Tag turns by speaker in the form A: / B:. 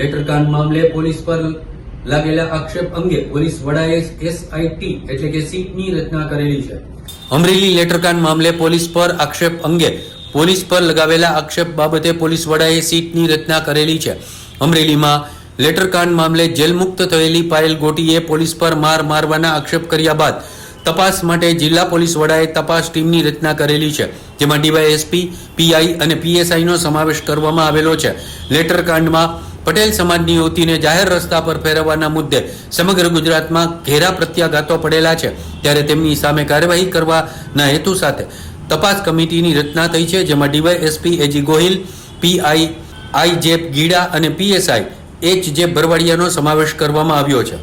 A: લેટરકાંડ મામલે પોલીસ પર લાગેલા આક્ષેપ અંગે પોલીસ વડાએ એસઆઈટી એટલે કે સીટની રચના કરેલી છે. અમરેલી લેટરકાંડ મામલે પોલીસ પર આક્ષેપ અંગે પોલીસ પર લગાવેલા આક્ષેપ બાબતે પોલીસ વડાએ સીટની રચના કરેલી છે. અમરેલીમાં લેટરકાંડ મામલે જેલમુક્ત થયેલી પાયલ ગોટીએ પોલીસ પર માર મારવાના આક્ષેપ કર્યા બાદ તપાસ માટે જિલ્લા પોલીસ વડાએ તપાસ ટીમની રચના કરેલી છે. જેમાં ડીવાયએસપી, પીઆઈ અને પીએસઆઈનો સમાવેશ કરવામાં આવેલો છે. લેટરકાંડમાં પટેલ સમાજની યુવતીને જાહેર રસ્તા પર ફેરવવાના મુદ્દે સમગ્ર ગુજરાતમાં ઘેરા પ્રત્યાઘાતો પડેલા છે. ત્યારે તેમની સામે કાર્યવાહી કરવાના હેતુ સાથે તપાસ કમિટીની રચના થઈ છે, જેમાં DYSP AG Gohil, PI, I જેપ ગીડા અને પીએસઆઈ એચ જે ભરવાડિયાનો સમાવેશ કરવામાં આવ્યો છે.